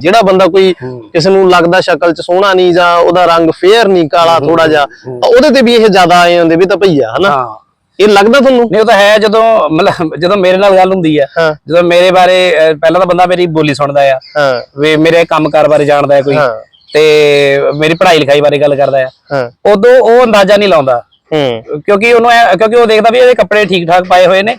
ਜਿਹੜਾ ਬੰਦਾ ਕੋਈ ਕਿਸੇ ਨੂੰ ਲੱਗਦਾ ਸ਼ਕਲ ਚ ਸੋਹਣਾ ਨਹੀਂ ਜਾਂ ਉਹਦਾ ਰੰਗ ਫੇਅਰ ਨਹੀਂ ਕਾਲਾ ਥੋੜਾ ਜਿਹਾ ਤਾਂ ਉਹਦੇ ਤੇ ਵੀ ਇਹ ਜ਼ਿਆਦਾ ਆਏ ਹੁੰਦੇ ਵੀ ਤਾਂ ਭਈਆ ਹਨਾ ਇਹ ਲੱਗਦਾ ਤੁਹਾਨੂੰ? ਨਹੀਂ ਉਹ ਤਾਂ ਹੈ ਜਦੋਂ ਮਤਲਬ ਜਦੋਂ ਮੇਰੇ ਨਾਲ ਗੱਲ ਹੁੰਦੀ ਹੈ ਜਦੋਂ ਮੇਰੇ ਬਾਰੇ ਪਹਿਲਾਂ ਤਾਂ ਬੰਦਾ ਮੇਰੀ ਬੋਲੀ ਸੁਣਦਾ ਆ। ਵੀ ਮੇਰੇ ਕੰਮਕਾਰ ਬਾਰੇ ਜਾਣਦਾ ਹੈ ਕੋਈ। ਤੇ ਮੇਰੀ ਪੜ੍ਹਾਈ ਲਿਖਾਈ ਬਾਰੇ ਗੱਲ ਕਰਦਾ ਆ। ਉਦੋਂ ਉਹ ਅੰਦਾਜ਼ਾ ਨਹੀਂ ਲਾਉਂਦਾ। ਕਿਉਂਕਿ ਉਹਨੂੰ ਕਿਉਂਕਿ ਉਹ ਦੇਖਦਾ ਵੀ ਇਹਦੇ ਕੱਪੜੇ ਠੀਕ ਠਾਕ ਪਾਏ ਹੋਏ ਨੇ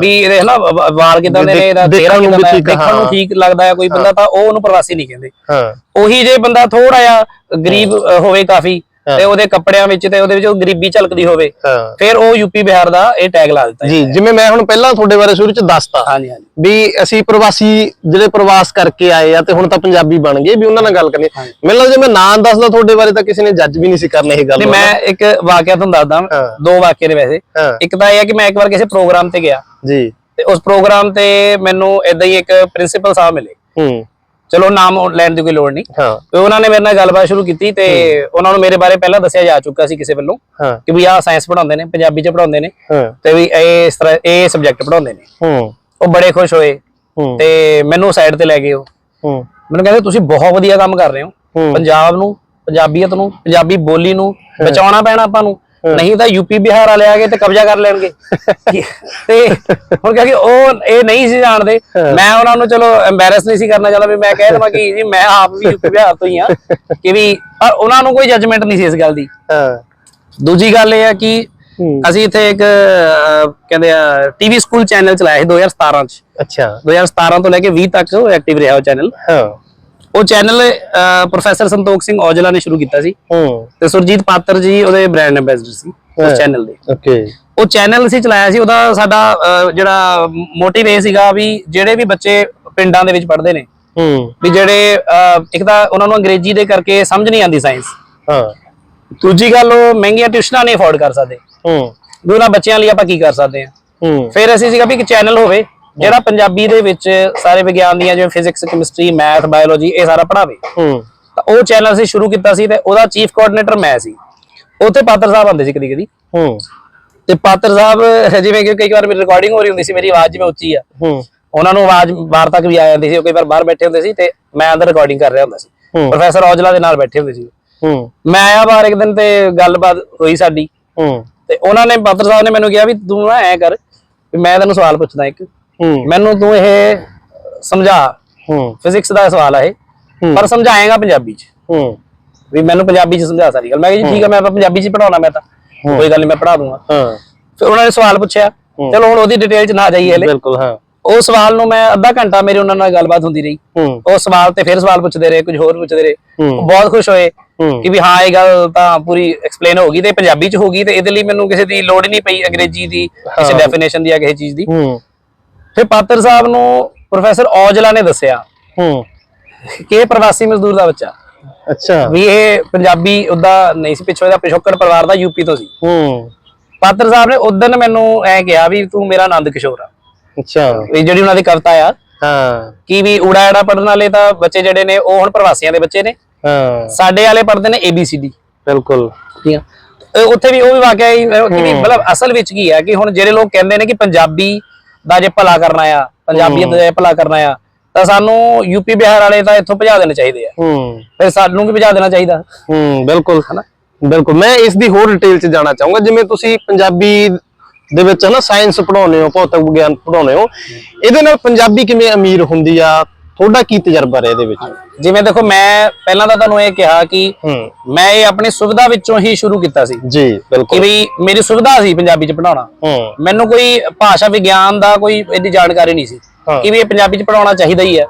ਵੀ ਇਹਦੇ ਹਨਾ ਵਾਲ ਕਿਦਾਂ ਦੇ ਨੇ ਇਹਦਾ ਚਿਹਰਾ ਨੂੰ ਵੀ ਕਿਦਾਂ ਦਾ ਦੇਖਣ ਨੂੰ। ਠੀਕ ਲੱਗਦਾ ਹੈ ਕੋਈ ਬੰਦਾ ਤਾਂ ਉਹ ਉਹਨੂੰ ਪ੍ਰਵਾਸੀ ਨਹੀਂ ਕਹਿੰਦੇ। ਹਾਂ। ਉਹੀ ਜੇ ਬੰਦਾ ਥੋੜਾ ਜਿਹਾ ਗਰੀਬ ਹੋਵੇ ਕਾਫੀ ਤੇ ਉਹਦੇ ਕੱਪੜਿਆਂ ਵਿੱਚ ਤੇ ਉਹਦੇ ਵਿੱਚ ਉਹ ਗਰੀਬੀ ਝਲਕਦੀ ਹੋਵੇ ਹਾਂ। ਫਿਰ ਉਹ ਯੂਪੀ ਬਿਹਾਰ ਦਾ ਇਹ ਟੈਗ ਲਾ ਦਿੱਤਾ ਜੀ ਜਿਵੇਂ ਮੈਂ ਹੁਣ ਪਹਿਲਾਂ ਤੁਹਾਡੇ ਬਾਰੇ ਸ਼ੁਰੂ ਚ ਦੱਸਤਾ ਹਾਂਜੀ ਹਾਂਜੀ। ਵੀ ਅਸੀਂ ਪ੍ਰਵਾਸੀ ਜਿਹੜੇ ਪ੍ਰਵਾਸ ਕਰਕੇ ਆਏ ਆ ਤੇ ਹੁਣ ਤਾਂ ਪੰਜਾਬੀ ਬਣ ਗਏ ਵੀ ਉਹਨਾਂ ਨਾਲ ਗੱਲ ਕਰਨੀ। ਮੈਨੂੰ ਲੱਗਦਾ ਜੇ ਮੈਂ ਨਾਂ ਦੱਸਦਾ ਤੁਹਾਡੇ ਬਾਰੇ ਤਾਂ ਕਿਸੇ ਨੇ ਜੱਜ ਵੀ ਨਹੀਂ ਸੀ ਕਰਨਾ ਇਹ ਗੱਲ ਨਹੀਂ ਮੈਂ ਇੱਕ ਵਾਕਿਆ ਤੁਹਾਨੂੰ ਦੱਸਦਾ। ਦੋ ਵਾਕਿਏ ਨੇ ਵੈਸੇ। ਇੱਕ ਤਾਂ ਇਹ ਹੈ ਕਿ ਮੈਂ ਇੱਕ ਵਾਰ ਕਿਸੇ ਪ੍ਰੋਗਰਾਮ ਤੇ ਗਿਆ। ਜੀ। ਤੇ ਉਸ ਪ੍ਰੋਗਰਾਮ ਤੇ ਮੈਨੂੰ ਇਦਾਂ ਹੀ ਇੱਕ ਪ੍ਰਿੰਸੀਪਲ ਸਾਹਿਬ ਮਿਲੇ। ਹੂੰ। ਚਲੋ ਨਾਮ ਲੈਣ ਦੀ ਕੋਈ ਲੋੜ ਨਹੀਂ। ਹਾਂ। ਤੇ ਉਹਨਾਂ ਨੇ ਮੇਰੇ ਨਾਲ ਗੱਲਬਾਤ ਸ਼ੁਰੂ ਕੀਤੀ ਤੇ ਉਹਨਾਂ ਨੂੰ ਮੇਰੇ ਬਾਰੇ ਪਹਿਲਾਂ ਦੱਸਿਆ ਜਾ ਚੁੱਕਾ ਸੀ ਕਿਸੇ ਵੱਲੋਂ ਕਿ ਵੀ ਆਹ ਸਾਇੰਸ ਪੜਾਉਂਦੇ ਨੇ ਪੰਜਾਬੀ ਚ ਪੜਾਉਂਦੇ ਨੇ ਤੇ ਵੀ ਇਹ ਇਸ ਤਰ੍ਹਾਂ ਇਹ ਸਬਜੈਕਟ ਪੜਾਉਂਦੇ ਨੇ। ਹੂੰ। ਉਹ ਬੜੇ ਖੁਸ਼ ਹੋਏ ਤੇ ਮੈਨੂੰ ਸਾਈਡ ਤੇ ਲੈ ਗਏ ਉਹ। ਹੂੰ। ਮੈਨੂੰ ਕਹਿੰਦੇ ਤੁਸੀਂ ਬਹੁਤ ਵਧੀਆ ਕੰਮ ਕਰ ਰਹੇ ਹੂੰ। ਪੰਜਾਬ ਨੂੰ ਪੰਜਾਬੀਅਤ ਨੂੰ ਪੰਜਾਬੀ ਬੋਲੀ ਨੂੰ ਬਚਾਉਣਾ ਪੈਣਾ ਆਪਾਂ ਨੂੰ। ਨਹੀਂ ਤਾਂ ਯੂਪੀ ਬਿਹਾਰ ਵਾਲੇ ਆ ਗਏ ਤੇ ਕਬਜ਼ਾ ਕਰ ਲੈਣਗੇ। ਤੇ ਹੁਣ ਕਿਹਾ ਕਿ ਉਹ ਇਹ ਨਹੀਂ ਸੀ ਜਾਣਦੇ ਮੈਂ ਉਹਨਾਂ ਨੂੰ ਚਲੋ ਐਮਬੈਰਸ ਨਹੀਂ ਸੀ ਕਰਨਾ ਚਾਹੁੰਦਾ ਵੀ ਮੈਂ ਕਹਿ ਦਵਾਂ ਕਿ ਜੀ ਮੈਂ ਆਪ ਵੀ ਯੂਪੀ ਬਿਹਾਰ ਤੋਂ ਹੀ ਆ ਕਿ ਵੀ ਪਰ ਉਹਨਾਂ ਨੂੰ ਕੋਈ ਜੱਜਮੈਂਟ ਨਹੀਂ ਸੀ ਇਸ ਗੱਲ ਦੀ। ਹਾਂ। ਦੂਜੀ ਗੱਲ ਇਹ ਆ ਕਿ। ਅਸੀਂ ਇੱਥੇ ਇੱਕ ਕਹਿੰਦੇ ਆ ਟੀਵੀ ਸਕੂਲ ਚੈਨਲ ਚਲਾਇਆ ਸੀ 2017 ਚ। ਅੱਛਾ। 2017 ਤੋਂ ਲੈ ਕੇ 20 ਤੱਕ ਉਹ ਐਕਟਿਵ ਰਿਹਾ ਉਹ ਚੈਨਲ ਹਾਂ। ਉਹ ਚੈਨਲ ਪ੍ਰੋਫੈਸਰ ਸੰਤੋਖ ਸਿੰਘ ਔਜਲਾ ਨੇ ਸ਼ੁਰੂ ਕੀਤਾ ਸੀ। ਹੂੰ। ਤੇ ਸੁਰਜੀਤ ਪਾਤਰ ਜੀ ਉਹਦੇ ਬ੍ਰਾਂਡ ਐਂਬੈਸਡਰ ਸੀ। ਉਸ ਚੈਨਲ ਦੇ। ਓਕੇ। ਉਹ ਚੈਨਲ ਅਸੀਂ ਚਲਾਇਆ ਸੀ ਉਹਦਾ ਸਾਡਾ ਜਿਹੜਾ ਮੋਟਿਵ ਇਹ ਸੀਗਾ ਵੀ ਜਿਹੜੇ ਵੀ ਬੱਚੇ ਪਿੰਡਾਂ ਦੇ ਵਿੱਚ ਪੜ੍ਹਦੇ ਨੇ ਹੂੰ। ਵੀ ਜਿਹੜੇ ਇੱਕ ਤਾਂ ਉਹਨਾਂ ਨੂੰ ਅੰਗਰੇਜ਼ੀ ਦੇ ਕਰਕੇ ਸਮਝ ਨਹੀਂ ਆਉਂਦੀ ਸਾਇੰਸ ਹਾਂ। ਦੂਜੀ ਗੱਲ ਉਹ ਮਹਿੰਗੀਆਂ ਟਿਊਸ਼ਨਾਂ ਨਹੀਂ ਅਫੋਰਡ ਕਰ ਸਕਦੇ। ਹੂੰ। ਉਹਨਾਂ ਬੱਚਿਆਂ ਲਈ ਆਪਾਂ ਕੀ ਕਰ ਸਕਦੇ ਹਾਂ। ਹੂੰ। ਫਿਰ ਅਸੀਂ ਸੀਗਾ ਵੀ ਇੱਕ ਚੈਨਲ ਹੋਵੇ ਜਿਹੜਾ ਪੰਜਾਬੀ ਦੇ ਵਿੱਚ ਸਾਰੇ ਵਿਗਿਆਨ ਦੀਆਂ ਜਿਵੇਂ ਫਿਜ਼ਿਕਸ ਕੈਮਿਸਟਰੀ ਮੈਥ ਬਾਇਓਲੋਜੀ ਇਹ ਸਾਰਾ ਪੜ੍ਹਾਵੇ। ਹੂੰ। ਤਾਂ ਉਹ ਚੈਨਲ ਅਸੀਂ ਸ਼ੁਰੂ ਕੀਤਾ ਸੀ ਤੇ ਉਹਦਾ ਚੀਫ ਕੋਆਰਡੀਨੇਟਰ ਮੈਂ ਸੀ। ਉੱਥੇ ਪਾਤਰ ਸਾਹਿਬ ਆਉਂਦੇ ਸੀ ਕਦੀ ਕਦੀ। ਹੂੰ। ਤੇ ਪਾਤਰ ਸਾਹਿਬ ਜਿਵੇਂ ਕਿ ਕਈ ਵਾਰ ਮੇਰੀ ਰਿਕਾਰਡਿੰਗ ਹੋ ਰਹੀ ਹੁੰਦੀ ਸੀ ਮੇਰੀ ਆਵਾਜ਼ ਜਿਵੇਂ ਉੱਚੀ ਆ। ਹੂੰ। ਉਹਨਾਂ ਨੂੰ ਆਵਾਜ਼ ਬਾਹਰ ਤੱਕ ਵੀ ਆ ਜਾਂਦੀ ਸੀ ਉਹ ਕਈ ਵਾਰ ਬਾਹਰ ਬੈਠੇ ਹੁੰਦੇ ਸੀ ਤੇ ਮੈਂ ਅੰਦਰ ਰਿਕਾਰਡਿੰਗ ਕਰ ਰਿਹਾ ਹੁੰਦਾ ਸੀ। ਪ੍ਰੋਫੈਸਰ ਔਜਲਾ ਦੇ ਨਾਲ ਬੈਠੇ ਹੁੰਦੇ ਸੀ। ਹੂੰ। ਮੈਂ ਆਇਆ ਬਾਹਰ ਇੱਕ ਦਿਨ ਤੇ ਗੱਲਬਾਤ ਹੋਈ ਸਾਡੀ। ਹੂੰ। ਤੇ ਉਹਨਾਂ ਨੇ ਪਾਤਰ ਸਾਹਿਬ ਨੇ ਮੈਨੂੰ ਕਿਹਾ ਵੀ ਤੂੰ ਨਾ ਐ ਕਰ ਵੀ ਮੈਂ ਤੈਨੂੰ ਸਵਾਲ ਪੁੱਛਦਾ ਇੱਕ। ਮੈਨੂੰ ਤੂੰ ਇਹ ਸਮਝਾ। ਹੂੰ। ਫਿਜ਼ਿਕਸ ਦਾ ਸਵਾਲ ਆ ਇਹ। ਹੂੰ। ਪਰ ਸਮਝਾਏਗਾ ਪੰਜਾਬੀ ਚ। ਹੂੰ। ਵੀ ਮੈਨੂੰ ਪੰਜਾਬੀ ਚ ਸਮਝਾ ਸਾਰੀ ਗੱਲ। ਮੈਂ ਕਿਹਾ ਜੀ ਠੀਕ ਆ ਮੈਂ ਪੰਜਾਬੀ ਚ ਪੜਾਉਣਾ ਮੈਂ ਤਾਂ। ਕੋਈ ਗੱਲ ਨਹੀਂ ਮੈਂ ਪੜਾ ਦੂੰਗਾ। ਹਾਂ। ਫਿਰ ਉਹਨਾਂ ਨੇ ਸਵਾਲ ਪੁੱਛਿਆ। ਚਲੋ ਹੁਣ ਉਹਦੀ ਡਿਟੇਲ ਚ ਨਾ ਜਾਈਏ ਹਲੇ। ਬਿਲਕੁਲ ਹਾਂ। ਉਹ ਸਵਾਲ ਨੂੰ ਮੈਂ ਅੱਧਾ ਘੰਟਾ ਮੇਰੀ ਉਹਨਾਂ ਨਾਲ ਗੱਲਬਾਤ ਹੁੰਦੀ ਰਹੀ। ਹੂੰ। ਉਹ ਸਵਾਲ ਤੇ ਫਿਰ ਸਵਾਲ ਪੁੱਛਦੇ ਰਹੇ ਕੁਝ ਹੋਰ ਪੁੱਛਦੇ ਰਹੇ। ਹੂੰ। ਬਹੁਤ ਖੁਸ਼ ਹੋਏ ਹੂੰ। ਕਿ ਵੀ ਹਾਂ ਇਹ ਗੱਲ ਤਾਂ ਪੂਰੀ ਐਕਸਪਲੇਨ ਹੋ ਗਈ ਤੇ ਪੰਜਾਬੀ ਚ ਹੋ ਗਈ ਤੇ ਇਹਦੇ ਲਈ ਮੈਨੂੰ ਕਿਸੇ ਦੀ ਲੋੜ ਹੀ ਨਹੀਂ ਪਈ ਅੰਗਰੇਜ਼ੀ ਦੀ ਕਿਸੇ ਡੈਫੀਨੇਸ਼ਨ ਦੀ ਜਾਂ ਕਿਸੇ ਚੀਜ਼ ਦੀ। ਹੂੰ। ਫਿਰ ਪਾਤਰ ਸਾਹਿਬ ਨੂੰ ਪ੍ਰੋਫੈਸਰ ਔਜਲਾ ਨੇ ਦੱਸਿਆ ਹੂੰ। ਕਿ ਇਹ ਪ੍ਰਵਾਸੀ ਮਜ਼ਦੂਰ ਦਾ ਬੱਚਾ। ਅੱਛਾ। ਵੀ ਇਹ ਪੰਜਾਬੀ ਉਹਦਾ ਨਹੀਂ ਸੀ ਪਿੱਛੋਂ ਇਹਦਾ ਪਿਛੋਕੜ ਪਰਿਵਾਰ ਦਾ ਯੂਪੀ ਤੋਂ ਸੀ। ਹੂੰ। ਪਾਤਰ ਸਾਹਿਬ ਨੇ ਉਦੋਂ ਮੈਨੂੰ ਐ ਕਿਹਾ ਵੀ ਤੂੰ ਮੇਰਾ ਆਨੰਦ ਕਿਸ਼ੋਰ ਆ। ਅੱਛਾ। ਇਹ ਜਿਹੜੀ ਉਹਨਾਂ ਦੀ ਕਵਿਤਾ ਆ ਹਾਂ। ਕਿ ਵੀ ਊੜਾ ਐੜਾ ਪੜਨ ਵਾਲੇ ਤਾਂ ਬੱਚੇ ਜਿਹੜੇ ਨੇ ਉਹ ਹੁਣ ਪ੍ਰਵਾਸੀਆਂ ਦੇ ਬੱਚੇ ਨੇ। ਹਾਂ। ਸਾਡੇ ਵਾਲੇ ਪੜਦੇ ਨੇ ABCD ਬਿਲਕੁਲ। ਠੀਕ ਆ। ਉੱਥੇ ਵੀ ਉਹ ਵੀ ਵਾਕਿਆ ਹੀ ਮਤਲਬ ਅਸਲ ਵਿੱਚ ਕੀ ਹੈ ਕਿ ਹੁਣ ਜਿਹੜੇ ਲੋਕ ਕਹਿੰਦੇ ਨੇ ਕਿ ਪੰਜਾਬੀ ਦਾ ਜੇ ਭਲਾ ਕਰਨਾ ਆ ਪੰਜਾਬੀਅਤ ਦਾ ਜੇ ਭਲਾ ਕਰਨਾ ਆ ਤਾਂ ਸਾਨੂੰ ਯੂਪੀ ਬਿਹਾਰ ਵਾਲੇ ਤਾਂ ਇੱਥੋਂ ਭਜਾ ਦੇਣੇ ਚਾਹੀਦੇ ਆ। ਹੂੰ। ਫਿਰ ਸਾਨੂੰ ਵੀ ਭਜਾ ਦੇਣਾ ਚਾਹੀਦਾ। ਹੂੰ ਬਿਲਕੁਲ। ਹਨਾ? ਬਿਲਕੁਲ। ਮੈਂ ਇਸ ਦੀ ਹੋਰ ਡਿਟੇਲ ਚ ਜਾਣਾ ਚਾਹੂੰਗਾ। ਜਿਵੇਂ ਤੁਸੀਂ ਪੰਜਾਬੀ ਦੇ ਵਿੱਚ ਹਨਾ ਸਾਇੰਸ ਪੜਾਉਂਦੇ ਹੋ ਭੌਤਿਕ ਵਿਗਿਆਨ ਪੜਾਉਂਦੇ ਹੋ ਇਹਦੇ ਨਾਲ ਪੰਜਾਬੀ ਕਿਵੇਂ ਅਮੀਰ ਹੁੰਦੀ ਆ? ਤੁਹਾਡਾ ਕੀ ਤਜਰਬਾ ਰਿਹਾ ਇਹਦੇ ਵਿੱਚ? ਜਿਵੇਂ ਦੇਖੋ ਮੈਂ ਪਹਿਲਾਂ ਤਾਂ ਤੁਹਾਨੂੰ ਇਹ ਕਿਹਾ ਕਿ ਮੈਂ ਇਹ ਆਪਣੀ ਸੁਵਿਧਾ ਵਿੱਚੋਂ ਹੀ ਸ਼ੁਰੂ ਕੀਤਾ ਸੀ। ਜੀ ਕਿ ਬਿਲਕੁਲ ਵੀ ਮੇਰੀ ਸੁਵਿਧਾ ਸੀ ਪੰਜਾਬੀ ਚ ਪੜਾਉਣਾ ਮੈਨੂੰ ਕੋਈ ਭਾਸ਼ਾ ਵਿਗਿਆਨ ਦਾ ਕੋਈ ਇਹਦੀ ਜਾਣਕਾਰੀ ਨਹੀਂ ਸੀ। ਕਿ ਵੀ ਇਹ ਪੰਜਾਬੀ ਚ ਪੜਾਉਣਾ ਚਾਹੀਦਾ ਹੀ ਹੈ।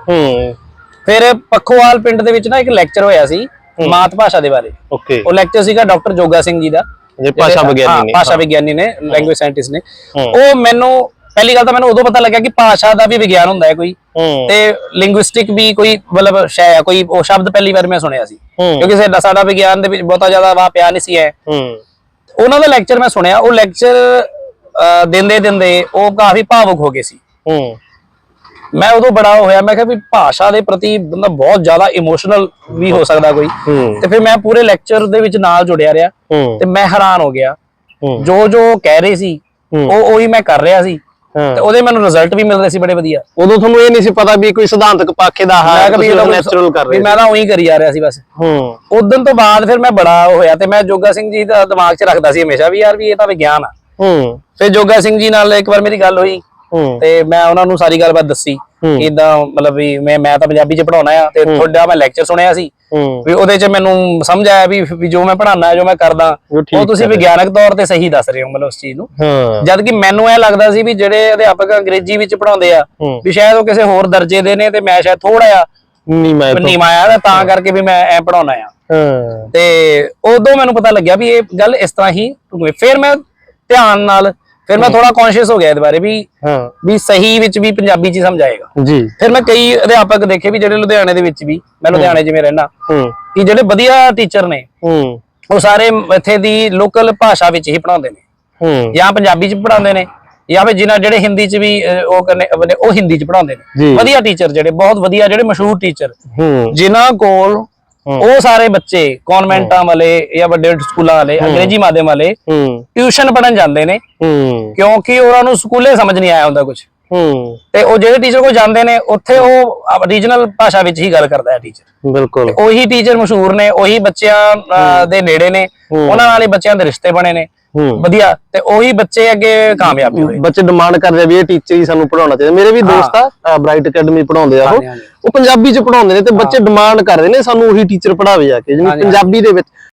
ਫਿਰ ਪੱਖੋਵਾਲ ਪਿੰਡ ਦੇ ਵਿੱਚ ਨਾ ਇੱਕ ਲੈਕਚਰ ਹੋਇਆ ਸੀ ਮਾਤ ਭਾਸ਼ਾ ਦੇ ਬਾਰੇ। ਓਕੇ। ਉਹ ਲੈਕਚਰ ਸੀਗਾ ਡਾਕਟਰ ਜੋਗਾ ਸਿੰਘ ਜੀ ਦਾ। ਜੇ ਭਾਸ਼ਾ ਵਿਗਿਆਨੀ ਨੇ। ਭਾਸ਼ਾ ਵਿਗਿਆਨੀ ਨੇ ਲੈਂਗੁਏਜ ਸਾਇੰਟਿਸਟ ਨੇ। ਉਹ ਮੈਨੂੰ ਪਹਿਲੀ ਗੱਲ ਤਾਂ ਮੈਨੂੰ ਉਦੋਂ ਪਤਾ ਲੱਗਿਆ ਕਿ ਭਾਸ਼ਾ ਦਾ ਵੀ ਵਿਗਿਆਨ ਹੁੰਦਾ ਹੈ ਕੋਈ। ਤੇ ਲਿੰਗੁਇਸਟਿਕ ਵੀ ਕੋਈ ਮਤਲਬ ਸ਼ੈ ਹੈ ਕੋਈ ਉਹ ਸ਼ਬਦ ਪਹਿਲੀ ਵਾਰ ਮੈਂ ਸੁਣਿਆ ਸੀ। ਕਿਉਂਕਿ ਸਾਡਾ ਸਾਡਾ ਵਿਗਿਆਨ ਦੇ ਵਿੱਚ ਬਹੁਤਾ ਜ਼ਿਆਦਾ ਵਾ ਪਿਆ ਨਹੀਂ ਸੀ ਹੈ। ਉਹਨਾਂ ਦਾ ਲੈਕਚਰ ਮੈਂ ਸੁਣਿਆ ਉਹ ਲੈਕਚਰ ਦਿੰਦੇ ਦਿੰਦੇ ਉਹ ਕਾਫੀ ਭਾਵੁਕ ਹੋ ਗਏ ਸੀ। ਮੈਂ ਉਦੋਂ ਬੜਾ ਹੋਇਆ ਮੈਂ ਕਿਹਾ ਵੀ ਭਾਸ਼ਾ ਦੇ ਪ੍ਰਤੀ ਬੰਦਾ ਬਹੁਤ ਜ਼ਿਆਦਾ ਇਮੋਸ਼ਨਲ ਵੀ ਹੋ ਸਕਦਾ ਕੋਈ। ਤੇ ਫਿਰ ਮੈਂ ਪੂਰੇ ਲੈਕਚਰ ਦੇ ਵਿੱਚ ਨਾਲ ਜੁੜਿਆ ਰਿਹਾ ਤੇ ਮੈਂ ਹੈਰਾਨ ਹੋ ਗਿਆ। ਜੋ ਜੋ ਕਹਿ ਰਹੇ ਸੀ। ਉਹ ਉਹੀ ਮੈਂ ਕਰ ਰਿਹਾ ਸੀ। ਤੇ ਉਹਦੇ ਮੈਨੂੰ ਰਿਜ਼ਲਟ ਵੀ ਮਿਲ ਰਹੇ ਸੀ ਬੜੇ ਵਧੀਆ। ਉਦੋਂ ਤੁਹਾਨੂੰ ਇਹ ਨਹੀਂ ਸੀ ਪਤਾ ਵੀ ਕੋਈ ਸਿਧਾਂਤਕ ਪਾਖੇ ਦਾ ਹੈ ਤੁਸੀਂ ਨੈਚੁਰਲ ਕਰ ਰਹੇ ਮੈਂ ਤਾਂ ਉਹੀ ਕਰੀ ਜਾ ਰਿਹਾ ਸੀ ਬਸ। ਹੂੰ। ਉਦੋਂ ਤੋਂ ਬਾਅਦ ਫਿਰ ਮੈਂ ਬੜਾ ਹੋਇਆ ਤੇ ਮੈਂ ਜੋਗਾ ਸਿੰਘ ਜੀ ਦਾ ਦਿਮਾਗ 'ਚ ਰੱਖਦਾ ਸੀ ਹਮੇਸ਼ਾ ਵੀ ਯਾਰ ਵੀ ਇਹ ਤਾਂ ਵਿਗਿਆਨ ਆ। ਹੂੰ। ਫਿਰ ਜੋਗਾ ਸਿੰਘ ਜੀ ਨਾਲ ਇੱਕ ਵਾਰ ਮੇਰੀ ਗੱਲ ਹੋਈ ਤੇ ਮੈਂ ਉਹਨਾਂ ਨੂੰ ਸਾਰੀ ਗੱਲਬਾਤ ਦੱਸੀ। ਇਦਾਂ ਮਤਲਬ ਵੀ ਮੈਂ ਮੈਂ ਤਾਂ ਪੰਜਾਬੀ 'ਚ ਪੜਾਉਣਾ ਆ ਤੇ ਤੁਹਾਡਾ ਮੈਂ ਲੈਕਚਰ ਸੁਣਿਆ ਸੀ। ਵੀ ਉਹਦੇ 'ਚ ਮੈਨੂੰ ਸਮਝ ਆਇਆ ਵੀ ਵੀ ਜੋ ਮੈਂ ਪੜਾਉਣਾ ਜੋ ਮੈਂ ਕਰਦਾ ਉਹ ਤੁਸੀਂ ਵਿਗਿਆਨਕ ਤੌਰ ਤੇ ਸਹੀ ਦੱਸ ਰਹੇ ਹੋ ਮਤਲਬ ਉਸ ਚੀਜ਼ ਨੂੰ। ਹਾਂ। ਜਦ ਕਿ ਮੈਨੂੰ ਇਹ ਲੱਗਦਾ ਸੀ ਵੀ ਜਿਹੜੇ ਅਧਿਆਪਕ ਅੰਗਰੇਜ਼ੀ ਵਿੱਚ ਪੜਾਉਂਦੇ ਆ ਵੀ ਸ਼ਾਇਦ ਉਹ ਕਿਸੇ ਹੋਰ ਦਰਜੇ ਦੇ ਨੇ ਤੇ ਮੈਂ ਸ਼ਾਇਦ ਥੋੜਾ ਜਿਹਾ ਨਹੀਂ ਮੈਂ ਤਾਂ ਨੀਵਾਂ ਆ ਤੇ ਕਰਕੇ ਵੀ ਮੈਂ ਐ ਪੜਾਉਣਾ ਆ। ਹਾਂ। ਤੇ ਉਦੋਂ ਮੈਨੂੰ ਪਤਾ ਲੱਗਿਆ ਵੀ ਇਹ ਗੱਲ ਇਸ ਤਰ੍ਹਾਂ ਹੀ ਫਿਰ ਮੈਂ ਧਿਆਨ ਨਾਲ ਫਿਰ ਮੈਂ ਥੋੜਾ ਕੌਨਸ਼ੀਅਸ ਹੋ ਗਿਆ ਇਹਦੇ ਬਾਰੇ ਵੀ ਹਾਂ। ਵੀ ਸਹੀ ਵਿੱਚ ਵੀ ਪੰਜਾਬੀ ਚ ਹੀ ਸਮਝਾਏਗਾ। ਜੀ। ਫਿਰ ਮੈਂ ਕਈ ਅਧਿਆਪਕ ਦੇਖੇ ਵੀ ਜਿਹੜੇ ਲੁਧਿਆਣੇ ਦੇ ਵਿੱਚ ਵੀ ਮੈਂ ਲੁਧਿਆਣੇ ਜਿਵੇਂ ਰਹਿਣਾ ਹੂੰ। ਕਿ ਜਿਹੜੇ ਵਧੀਆ ਟੀਚਰ ਨੇ ਹੂੰ। ਉਹ ਸਾਰੇ ਇੱਥੇ ਦੀ ਲੋਕਲ ਭਾਸ਼ਾ ਵਿੱਚ ਹੀ ਪੜਾਉਂਦੇ ਨੇ। ਹੂੰ। ਜਾਂ ਪੰਜਾਬੀ ਚ ਪੜਾਉਂਦੇ ਨੇ ਜਾਂ ਫਿਰ ਜਿਨ੍ਹਾਂ ਜਿਹੜੇ ਹਿੰਦੀ ਚ ਵੀ ਉਹ ਕਰਨੇ ਉਹ ਹਿੰਦੀ ਚ ਪੜਾਉਂਦੇ। ਨੇ। ਵਧੀਆ ਟੀਚਰ ਜਿਹੜੇ ਬਹੁਤ ਵਧੀਆ ਜਿਹੜੇ ਮਸ਼ਹੂਰ ਟੀਚਰ ਹੂੰ। ਜਿਨ੍ਹਾਂ ਕੋਲ ਉਹ ਸਾਰੇ ਬੱਚੇ ਕਨਵੈਂਟਾਂ ਵਾਲੇ ਜਾਂ ਵੱਡੇ ਸਕੂਲਾਂ ਵਾਲੇ ਅੰਗਰੇਜ਼ੀ ਮਾਧਿਅਮ ਵਾਲੇ ਟਿਊਸ਼ਨ ਪੜਨ ਜਾਂਦੇ ਨੇ। ਕਿਉਂਕਿ ਉਹਨਾਂ ਨੂੰ ਸਕੂਲੇ ਸਮਝ ਨਹੀਂ ਆਇਆ ਹੁੰਦਾ ਕੁਝ ਹੂੰ। ਤੇ ਉਹ ਜਿਹੜੇ ਟੀਚਰ ਕੋਲ ਜਾਂਦੇ ਨੇ ਉੱਥੇ ਉਹ ਰੀਜਨਲ ਭਾਸ਼ਾ ਵਿੱਚ ਹੀ ਗੱਲ ਕਰਦਾ ਹੈ ਟੀਚਰ ਬਿਲਕੁਲ। ਉਹੀ ਟੀਚਰ ਮਸ਼ਹੂਰ ਨੇ ਉਹੀ ਬੱਚਿਆਂ ਦੇ ਨੇੜੇ ਨੇ। ਉਹਨਾਂ ਨਾਲ ਹੀ ਬੱਚਿਆਂ ਦੇ ਰਿਸ਼ਤੇ ਬਣੇ ਨੇ। ਵਧੀਆ ਤੇ ਉਹੀ ਬੱਚੇ ਅੱਗੇ ਕਾਮਯਾਬ ਹੋਏ। ਬੱਚੇ ਡਿਮਾਂਡ ਕਰਦੇ ਆ ਵੀ ਇਹ ਟੀਚਰ ਹੀ ਸਾਨੂੰ ਪੜਾਉਣਾ ਚਾਹੀਦਾ। ਮੇਰੇ ਵੀ ਦੋਸਤ ਆ ਬ੍ਰਾਈਟ ਅਕੈਡਮੀ ਪੜਾਉਂਦੇ ਆ ਉਹ। ਉਹ ਪੰਜਾਬੀ ਚ ਪੜਾਉਂਦੇ ਨੇ ਤੇ ਬੱਚੇ ਡਿਮਾਂਡ ਕਰਦੇ ਨੇ ਸਾਨੂੰ ਉਹੀ ਟੀਚਰ ਪੜਾਵੇ ਆ ਕੇ ਜਿਵੇਂ ਪੰਜਾਬੀ ਦੇ ਵਿੱਚ।